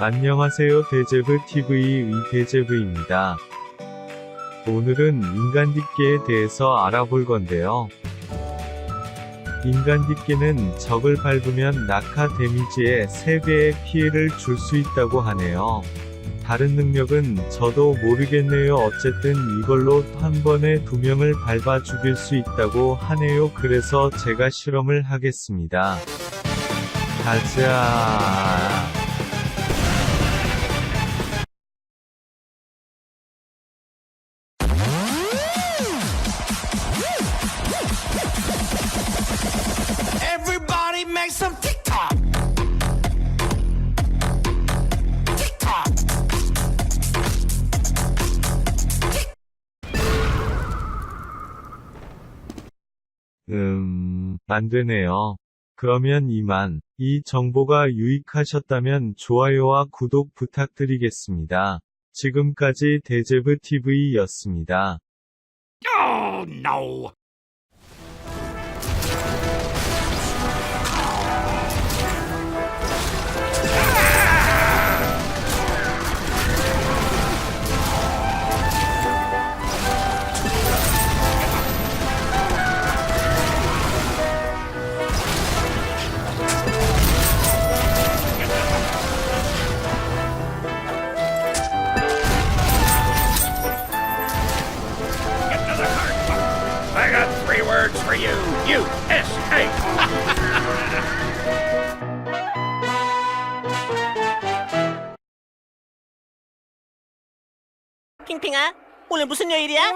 안녕하세요 대제브 TV의 대제브입니다. 오늘은 인간디끼에 대해서 알아볼 건데요. 인간디끼는 적을 밟으면 낙하 데미지에 3배의 피해를 줄 수 있다고 하네요. 다른 능력은 저도 모르겠네요. 어쨌든 이걸로 한 번에 두 명을 밟아 죽일 수 있다고 하네요. 그래서 제가 실험을 하겠습니다. 가자. Make some TikTok. TikTok. 음, 안 되네요. 그러면 이만. 이 정보가 유익하셨다면 좋아요와 구독 부탁드리겠습니다. 지금까지 대제브 TV였습니다. Oh no. three words for you. U S A. 핑핑아, 오늘 무슨 요일이야?